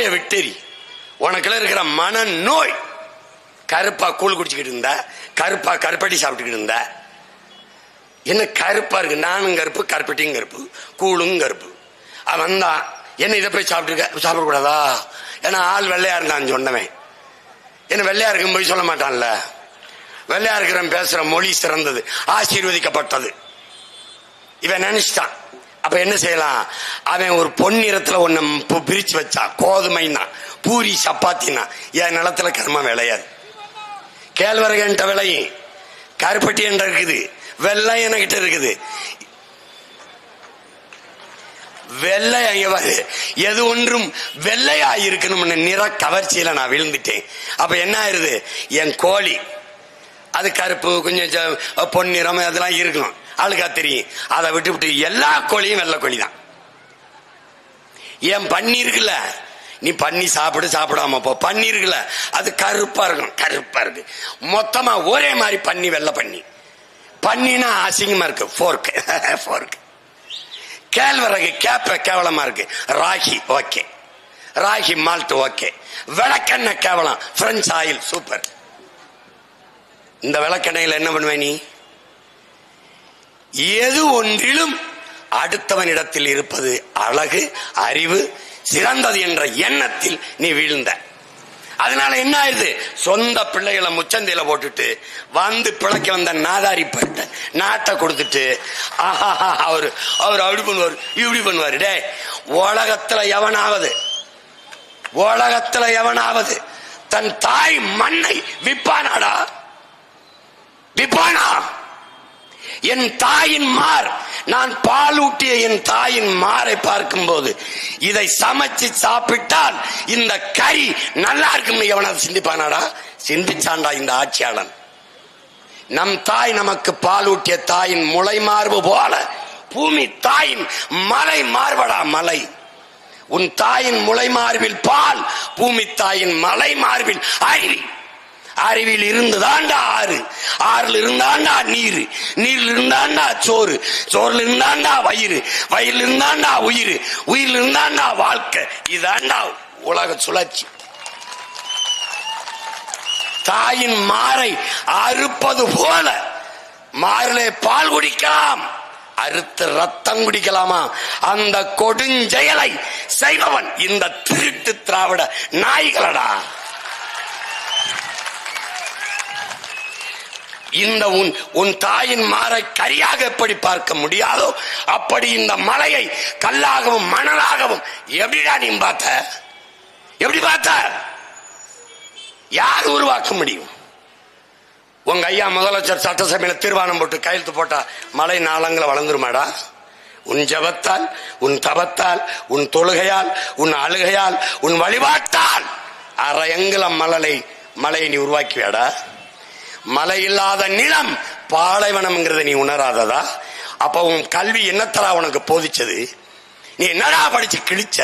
நோயை விட்டெறி. உனக்குள்ள இருக்கிற மன நோய் கருப்பா கூழ் குடிச்சுக்கிட்டு இருந்த கருப்பா கருப்பட்டி சாப்பிட்டுக்கிட்டு இருந்த. என்ன கருப்பா இருக்கு? நானும் கருப்பு கருப்பட்டியும் கருப்பு கூழும் கருப்பு. அவன் தான். என்ன இதை போய் சாப்பிட்டுருக்க? சாப்பிடக்கூடாதா? ஏன்னா ஆள் வெள்ளையா இருந்தான் சொன்னவன். என்ன வெள்ளையா இருக்கும் போய் சொல்ல மாட்டான்ல. வெள்ளையா இருக்கிறவன் பேசுற மொழி சிறந்தது ஆசீர்வதிக்கப்பட்டது. இவன் நினைச்சிட்டான். அப்ப என்ன செய்யலாம்? அவன் ஒரு பொன்னிறத்துல ஒன்னு பு- பிரிச்சு வச்சான் கோதுமைன்னா பூரி சப்பாத்தின்னா என் நிலத்துல கர்மம் விளையாது. கேழ்வரகு என்கிட்ட விளையும். கருப்பட்டி என்கிட்ட இருக்குது. வெள்ளை என்கிட்ட இருக்குது. வெள்ளை அங்க எது ஒன்றும் வெள்ளையா இருக்கணும்னு நிற கவர்ச்சியில நான் விழுந்துட்டேன். அப்ப என்ன ஆயிருது? என் கோழி அது கருப்பு கொஞ்சம் பொன்னிறம் அதெல்லாம் இருக்கும் ஆளுக்கா தெரியும். அதை விட்டு விட்டு எல்லா கோழியும் வெள்ளை கோழி தான். ஏன் பண்ணி இருக்குல்ல? நீ பண்ணி சாப்பிடு சாப்பிடாம போ. பண்ணி இருக்குல்ல? அது கருப்பா இருக்கும். கருப்பா இருக்கு. மொத்தமா ஒரே மாதிரி பண்ணி வெள்ளை பண்ணி பண்ணினா அசிங்கமா இருக்கு. ஃபோர்க் ஃபோர்க் கேழ்வரகு கேப்ப கேவலமா இருக்கு. Ragi okay ragi malt okay விளக்கெண்ணெய் கேவலம். பிரெஞ்சு ஆயில் சூப்பர் இந்த விளக்கெண்ணெயில என்ன பண்ணுவ நீ? எது ஒன்றிலும் அடுத்தவனிடத்தில் இருப்பது அழகு அறிவு சிறந்தது என்ற எண்ணத்தில் நீ வீழ்ந்த. அதனால என்ன ஆயிருது சொந்த பிள்ளைகளை முச்சந்தையில போட்டுட்டு வந்து பிழைக்க வந்த நாதாரி பட்ட நாட்டை கொடுத்துட்டு ஆஹா அவர் அவர் அப்படி பண்ணுவார் இப்படி பண்ணுவாரு. டே உலகத்துல எவனாவது உலகத்துல எவனாவது தன் தாய் மண்ணை விப்பானாடா என் தாயின் மார். நான் பாலூட்டிய என் தாயின் மாரை பார்க்கும்போது இதை சமைச்சு சாப்பிட்டால் இந்த கறி நல்லா இருக்கும்னு எவனாவது சிந்திப்பானாடா? சிந்திச்சாண்டா இந்த ஆட்சியாளன். நம் தாய் நமக்கு பாலூட்டிய தாயின் முளை மார்பு போல பூமி தாயின் மலை மார்படா மலை. உன் தாயின் முளை மார்பில் பால் பூமி தாயின் மலை மார்பில் அருவி. அருவியில் இருந்துதாண்டா ஆறு. ஆறுல இருந்தாண்டா நீர். நீர்ல இருந்தாண்டா சோறு. சோறுல இருந்தாண்டா வயிறு. வயிறுல இருந்தாண்டா உயிர். உயிர்ல இருந்தாண்டா வாழ்க்கை. இதாண்டா உலக சுழற்சி. தாயின் மாறை அறுப்பது போல மாறிலே பால் குடிக்கலாம். அறுத்து ரத்தம் குடிக்கலாமா? அந்த கொடுஞ்செயலை செய்பவன் இந்த திருட்டு திராவிட நாய்களடா. இந்த உன் உன் தாயின் மாறை கரியாக எப்படி பார்க்க முடியாதோ அப்படி இந்த மலையை கல்லாகவும் மணலாகவும் எப்படிடா நீ பார்த்த? எப்படி பார்த்த? யார் உருவாக்க முடியும்? உங்க ஐயா முதலமைச்சர் சட்டசபையில தீர்மானம் போட்டு கையெழுத்து போட்டா மலை நாளங்களை வளர்ந்துருமாடா? உன் ஜபத்தால் உன் தபத்தால் உன் தொழுகையால் உன் அழுகையால் உன் வழிபாட்டால் அரையங்குல மலலை மலையை நீ உருவாக்கிவியாடா? மலை இல்லாத நிலம் பாலைவனம்ங்கிறத நீ உணராததா? அப்ப உன் கல்வி என்னத்தரா உனக்கு போதிச்சது? நீ என்னடா படிச்சு கிழிச்ச?